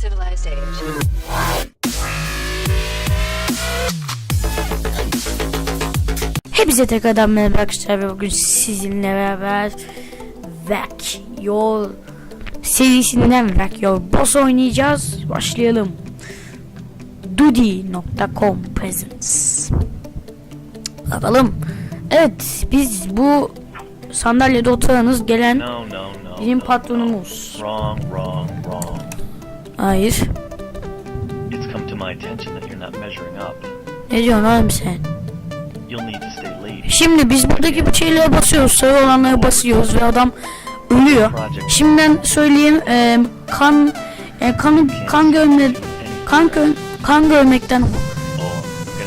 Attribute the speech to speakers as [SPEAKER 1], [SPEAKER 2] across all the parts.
[SPEAKER 1] civilized age.
[SPEAKER 2] Hepinize tekrardan merhaba arkadaşlar ve bugün sizinle beraber Back Your serisinden Back Your Boss oynayacağız. Başlayalım. Dudi.com Presents Bakalım. Evet biz bu sandalyede oturanız gelen
[SPEAKER 3] No, no, no.
[SPEAKER 2] bizim
[SPEAKER 3] no,
[SPEAKER 2] patronumuz.
[SPEAKER 3] no. Wrong, wrong, wrong.
[SPEAKER 2] Hayır.
[SPEAKER 3] It's come to my attention that you're not measuring up.
[SPEAKER 2] Ne diyorsun oğlum sen?
[SPEAKER 3] You'll need to stay late.
[SPEAKER 2] Şimdi biz buradaki bu şeylere basıyoruz. Sarı olanlara basıyoruz ve adam ölüyor. Şimdiden söyleyeyim e, kan e, kan kan görme kan gö- kan görmekten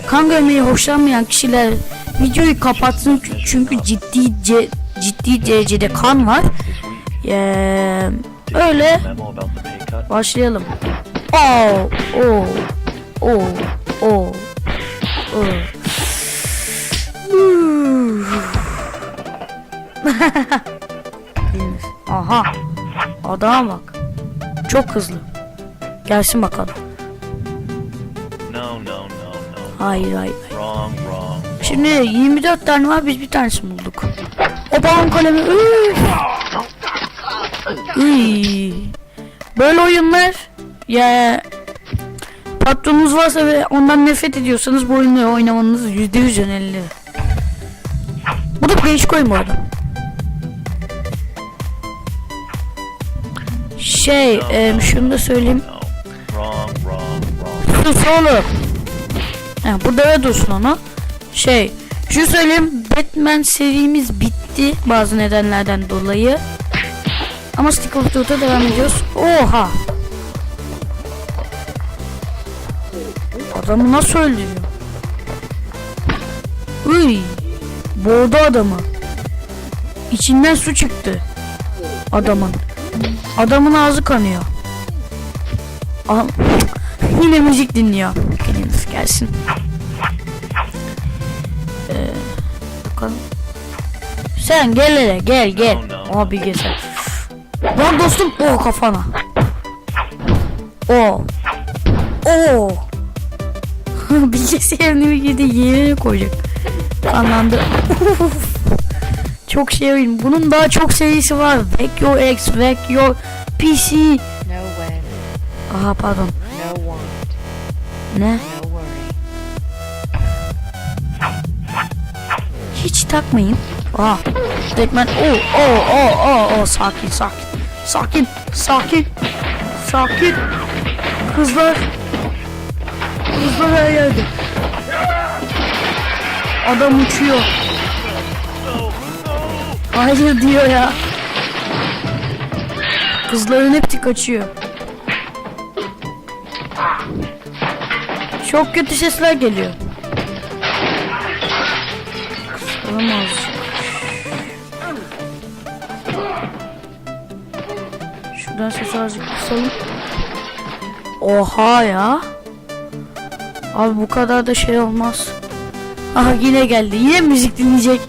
[SPEAKER 2] kan görmeyi hoşlanmayan kişiler videoyu kapatsın Çü- çünkü ciddi ce- ciddi derecede kan var. E,
[SPEAKER 3] you
[SPEAKER 2] öyle
[SPEAKER 3] cut?
[SPEAKER 2] başlayalım. Oh, oh, oh, oh, oh. Aha. Adama bak. Çok hızlı. Gelsin bakalım.
[SPEAKER 3] No, no, no, no.
[SPEAKER 2] Hayır hayır.
[SPEAKER 3] Wrong, wrong.
[SPEAKER 2] Şimdi 24 tane var biz bir tanesini bulduk. O balon kalemi. Üf. Üy. Böyle oyunlar ya patronunuz varsa ve ondan nefret ediyorsanız bu oyunları oynamanız %100 önerilir. Bu da değişik oyun bu arada. Şey, e, şunu da söyleyeyim. Sus oğlum. He, burada öyle dursun onu. Şey, şu söyleyeyim Batman serimiz bitti bazı nedenlerden dolayı. Ama Stick of Truth'a devam ediyoruz. Oha. Adamı nasıl öldürüyor? Uy. Boğdu adamı. İçinden su çıktı. Adamın. Adamın ağzı kanıyor. Aha. Yine müzik dinliyor. Kendiniz gelsin. Ee, bakalım. Sen gel hele gel gel. Abi gel sen. Lan dostum o kafana. O. O. Bilgisayarını bir yedi yerine koyacak. Anlandı. çok şey oyun. Bunun daha çok serisi var. Back Your X, Back Your PC.
[SPEAKER 1] No way,
[SPEAKER 2] Aha pardon.
[SPEAKER 1] no want,
[SPEAKER 2] Ne?
[SPEAKER 1] no.
[SPEAKER 2] Hiç takmayın. Aa. Batman. Oo, oo, oo, oo. Sakin, sakin. Sakin, sakin. Sakin. Kızlar. Kızlar her yerde. Adam uçuyor. Hayır diyor ya. Kızların hepsi kaçıyor. Çok kötü sesler geliyor. Olamaz. Şuradan ses azıcık kısalım. Oha ya. Abi bu kadar da şey olmaz. Aha yine geldi. Yine müzik dinleyecek.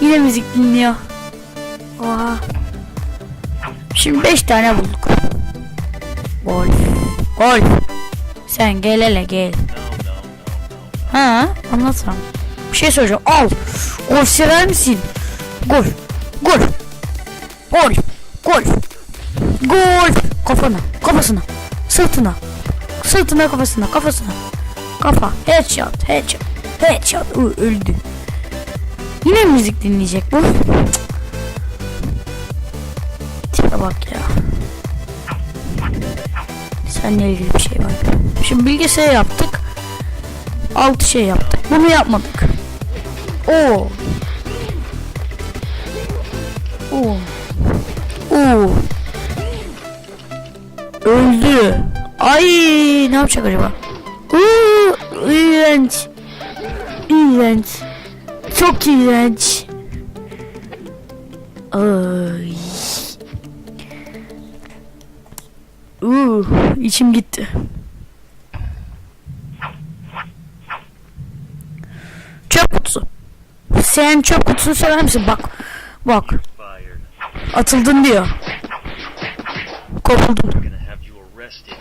[SPEAKER 2] Yine müzik dinliyor. Oha. Şimdi 5 tane bulduk. Golf. Golf. Sen gel hele gel. Ha, anlatsam. Bir şey soracağım. Al. Golf sever misin? Gol. Gol. Gol. Gol. Gol. Kafana. Kafasına. Sırtına. Sırtına kafasına. Kafasına. Kafa. Headshot. Headshot. Headshot. Ö- öldü. Yine müzik dinleyecek bu. Tipe bak ya. Seninle ilgili bir şey var. Şimdi bilgisayar yaptık. 6 şey yaptık. Bunu yapmadık. Oo. Oo. Öldü. Ay ne yapacak acaba? Oo, iğrenç. İğrenç. Çok iğrenç. Ay. Uuu içim gitti. Çöp kutusu. Sen çöp kutusunu sever misin? Bak. Bak. Atıldın diyor. Kovuldun.
[SPEAKER 3] I'm gonna have you arrested.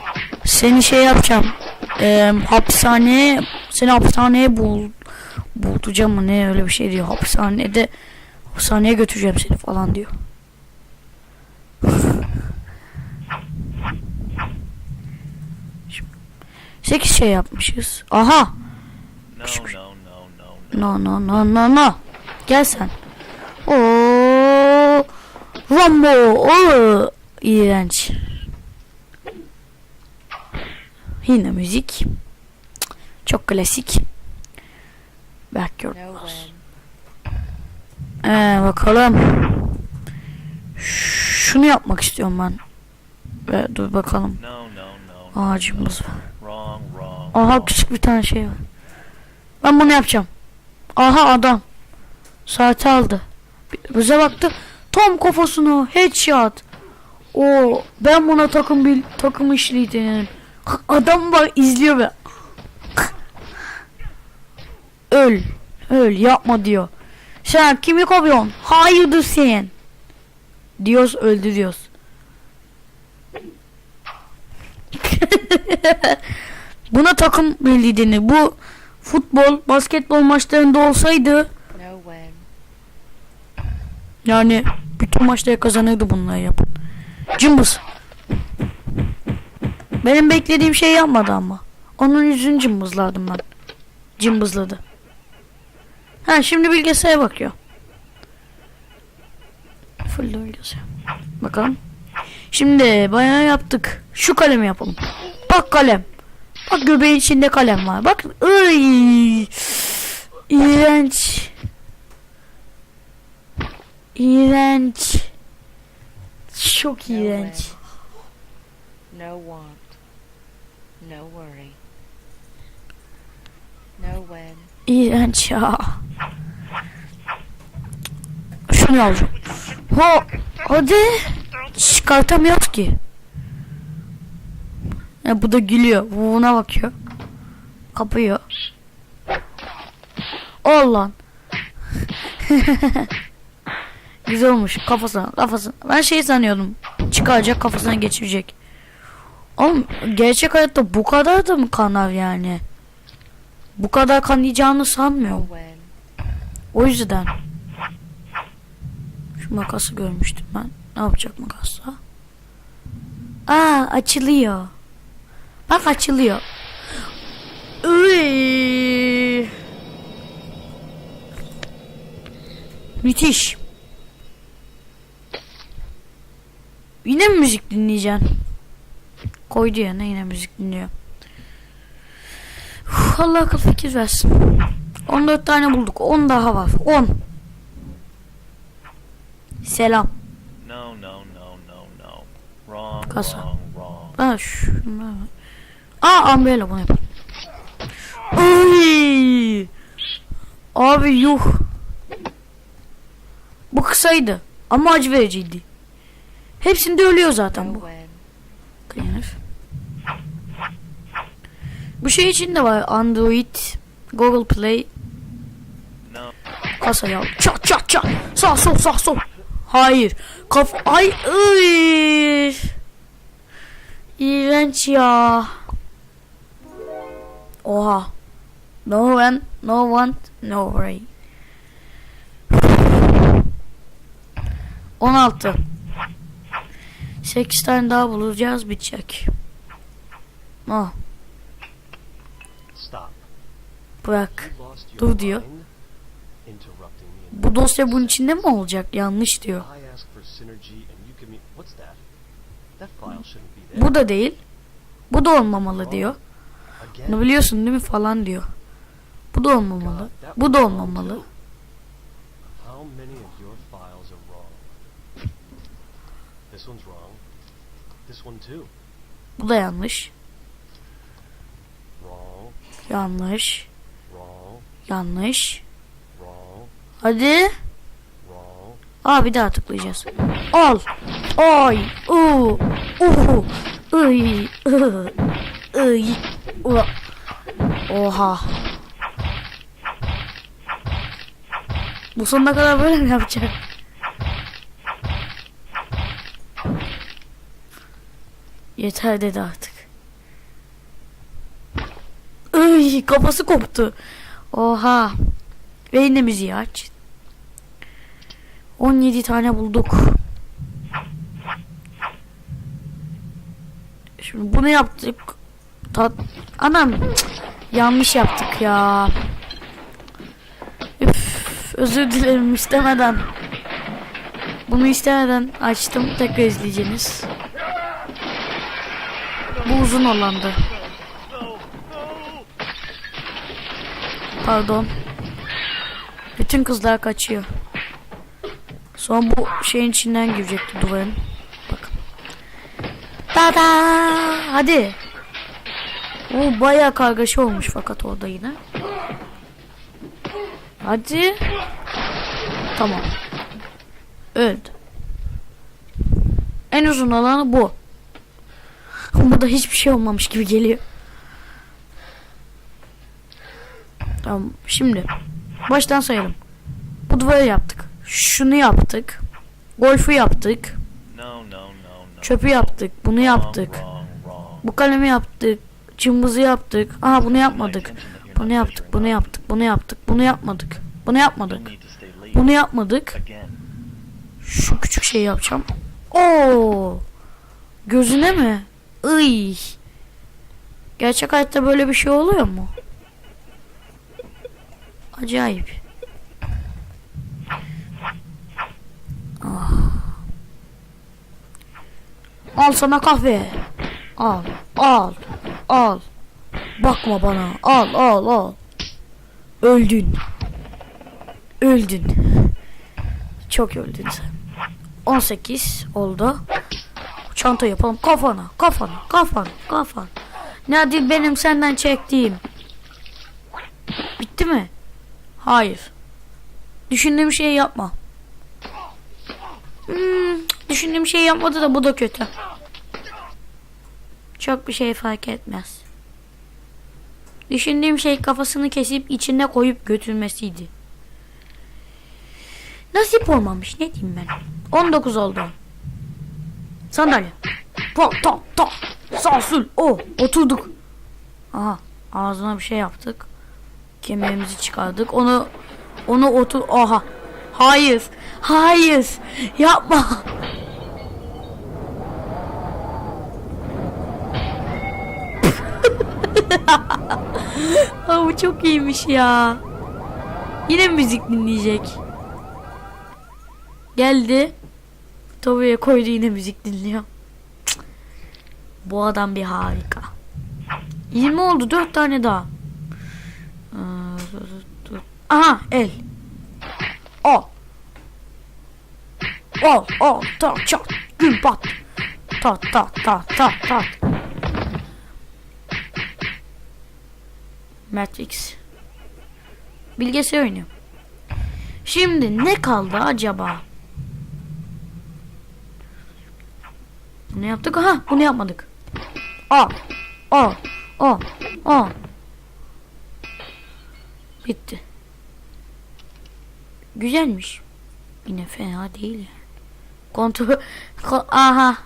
[SPEAKER 2] Seni şey yapacağım. Eee hapishaneye seni hapishaneye bul bulacağım mı ne öyle bir şey diyor. Hapishanede hapishaneye götüreceğim seni falan diyor. Şimdi, Sekiz şey yapmışız. Aha.
[SPEAKER 3] No, no, no, no, no.
[SPEAKER 2] No no no no no. Gel sen. Oo. Rambo. Oo. İğrenç. Yine müzik. Çok klasik.
[SPEAKER 1] When.
[SPEAKER 2] Ee, bakalım. Şunu yapmak istiyorum ben. Ve dur bakalım. Ağacımız var. Aha küçük bir tane şey var. Ben bunu yapacağım. Aha adam. Saati aldı. Bi- Bize baktı. Tam kafasına headshot. O ben buna takım bil takım işliydim. Adam var izliyor ve öl öl yapma diyor. Sen kimi kovuyorsun? Hayırdır sen? Diyoruz öldürüyoruz. Buna takım birliği denir. Bu futbol, basketbol maçlarında olsaydı yani bütün maçları kazanırdı bunları yapan. Cımbız. Benim beklediğim şey yapmadı ama. Onun yüzünü cımbızladım ben. Cımbızladı. Ha şimdi bilgisayara bakıyor. Full bilgisayar. Bakalım. Şimdi bayağı yaptık. Şu kalemi yapalım. Bak kalem. Bak göbeğin içinde kalem var. Bak. Iy. İğrenç. İğrenç. Çok iğrenç.
[SPEAKER 1] No want. No worry. No when.
[SPEAKER 2] İğrenç ya. Şunu alacağım. Ho, hadi. Çıkartamıyoruz ki. Ya bu da gülüyor. Bu Buna bakıyor. Kapıyor. Ol lan. Güzel olmuş. Kafasına, kafasına. Ben şey sanıyordum. Çıkaracak kafasına geçirecek. Oğlum gerçek hayatta bu kadar da mı kanar yani? Bu kadar kanayacağını sanmıyorum. O yüzden. Şu makası görmüştüm ben. Ne yapacak makasla? Aa açılıyor. Bak açılıyor. Iy. Müthiş. Yine mi müzik dinleyeceksin? Koydu ya yine müzik dinliyor. Uf, Allah akıl fikir versin. 14 tane bulduk. 10 daha var. 10. Selam.
[SPEAKER 3] No, no, no, no, no. Wrong,
[SPEAKER 2] Kasa.
[SPEAKER 3] wrong, wrong.
[SPEAKER 2] Ha şunu. Aa umbrella bunu yapalım. Ay! Abi yuh. Bu kısaydı. Ama acı vericiydi. Hepsinde ölüyor zaten bu.
[SPEAKER 1] when.
[SPEAKER 2] Cleaner. Bu şey için de var. Android, Google Play. Kasa ya. Çat çat çat. Sağ sol sağ sol. Hayır. Kaf ay ıy. İğrenç ya. Oha. No one, no want, no worry. 16. 8 tane daha bulacağız bitecek. Ah
[SPEAKER 4] Stop.
[SPEAKER 2] Bırak. Dur diyor. Bu dosya bunun içinde mi olacak? Yanlış diyor. Bu da değil. Bu da olmamalı diyor. Bunu biliyorsun değil mi falan diyor. Bu da olmamalı. Bu da olmamalı. Bu da yanlış. Yanlış. Yanlış. Hadi. Aa bir daha tıklayacağız. Al. Ay. U. Uhu. Iy. Iy. Oha. Bu sonuna kadar böyle mi yapacak? Yeter dedi artık. Iy, kafası koptu. Oha. Ve yine müziği aç. 17 tane bulduk. Şimdi bunu yaptık. Tat Anam yanlış yaptık ya. Üf, özür dilerim istemeden. Bunu istemeden açtım. Tekrar izleyeceğiniz. Bu uzun olandı. Pardon. Bütün kızlar kaçıyor. Sonra bu şeyin içinden girecekti duvarın. Bakın. Tada! Hadi. O bayağı kargaşa olmuş fakat orada yine. Hadi. Tamam. Öldü. En uzun alanı bu. Bu da hiçbir şey olmamış gibi geliyor. Tamam şimdi baştan sayalım. Bu duvarı yaptık. Şunu yaptık. Golfü yaptık. Çöpü yaptık. Bunu yaptık. Bu kalemi yaptık. Cımbızı yaptık. Aha bunu yapmadık. Bunu yaptık. Bunu yaptık. Bunu yaptık. Bunu yapmadık. Bunu yapmadık. Bunu yapmadık. Şu küçük şeyi yapacağım. Oo! Gözüne mi? Iy. Gerçek hayatta böyle bir şey oluyor mu? Acayip. Ah. Al sana kahve. Al, al, al. Bakma bana. Al, al, al. Öldün. Öldün. Çok öldün sen. 18 oldu. Çanta yapalım kafana, kafana, kafana, kafana. Nedir benim senden çektiğim? Bitti mi? Hayır. Düşündüğüm şeyi yapma. Hmm, düşündüğüm şeyi yapmadı da bu da kötü. Çok bir şey fark etmez. Düşündüğüm şey kafasını kesip içine koyup götürmesiydi. Nasip olmamış ne diyeyim ben. 19 oldu. Sandalye. Ta ta ta. Sağ sul. O. Oturduk. Aha. Ağzına bir şey yaptık. Kemerimizi çıkardık. Onu onu otur. Aha. Hayır. Hayır. Yapma. Aa, bu çok iyiymiş ya. Yine müzik dinleyecek. Geldi. Tobi'ye koydu yine müzik dinliyor. Cık. Bu adam bir harika. 20 oldu 4 tane daha. Ee, dur, dur, dur. Aha el. Al. Al al ta çat gün pat. Ta ta ta ta ta. Matrix. Bilgisayar oyunu. Şimdi ne kaldı acaba? Bunu yaptık. Aha bunu yapmadık. Al. Al. Al. Al. Bitti. Güzelmiş. Yine fena değil yani. Kontrol. Ko- Aha.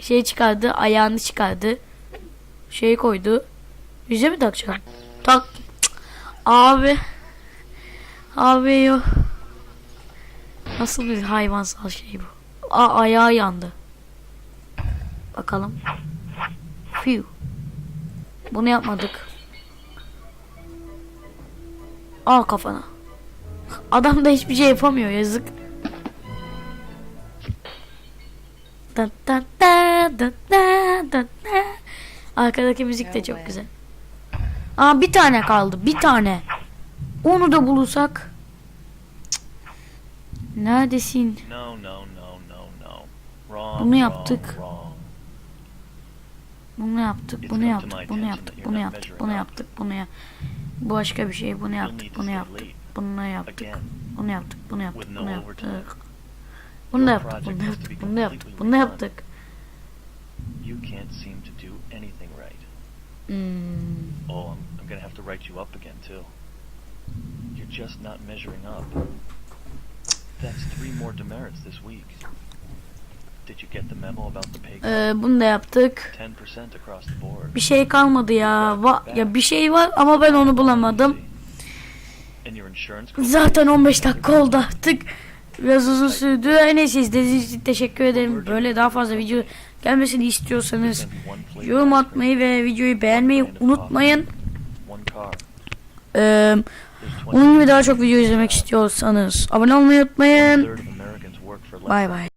[SPEAKER 2] Şey çıkardı. Ayağını çıkardı. Şey koydu. Yüze mi takacaksın? Tak. Abi. Abi yok. Nasıl bir hayvansal şey bu? Aa, ayağı yandı. Bakalım. Phew. Bunu yapmadık. Al kafana. Adam da hiçbir şey yapamıyor yazık. Da da da da da da da. Arkadaki müzik de çok güzel. Aa bir tane kaldı. Bir tane. Onu da bulursak. Neredesin?
[SPEAKER 3] No, no, no, no, no. Wrong.
[SPEAKER 2] Bunu yaptık. Bunu yaptık, bunu yaptık, bunu yaptık, bunu yaptık, bunu yaptık, bunu ya. Bu başka bir şey. Bunu yaptık, bunu yaptık, bunu yaptık, bunu yaptık, bunu yaptık, bunu yaptık. Bunu da yaptık, bunu
[SPEAKER 3] to
[SPEAKER 2] yaptık, bunu da yaptık, bunu da yaptık.
[SPEAKER 3] You can't seem to do anything right.
[SPEAKER 2] Hmm.
[SPEAKER 3] Oh, I'm, I'm gonna have to write you up again too. You're just not measuring up. That's three more demerits this week. Did you get the memo about the pay?
[SPEAKER 2] Ee, bunu da yaptık.
[SPEAKER 3] 10% across the board.
[SPEAKER 2] Bir şey kalmadı ya. Va- ya bir şey var ama ben onu bulamadım. Zaten 15 dakika oldu artık. Biraz uzun sürdü. Neyse izlediğiniz için teşekkür ederim. Böyle daha fazla video gelmesini istiyorsanız yorum atmayı ve videoyu beğenmeyi unutmayın. Ee,
[SPEAKER 3] There's 20
[SPEAKER 2] onun gibi daha çok video izlemek istiyorsanız abone olmayı unutmayın. Bay bay.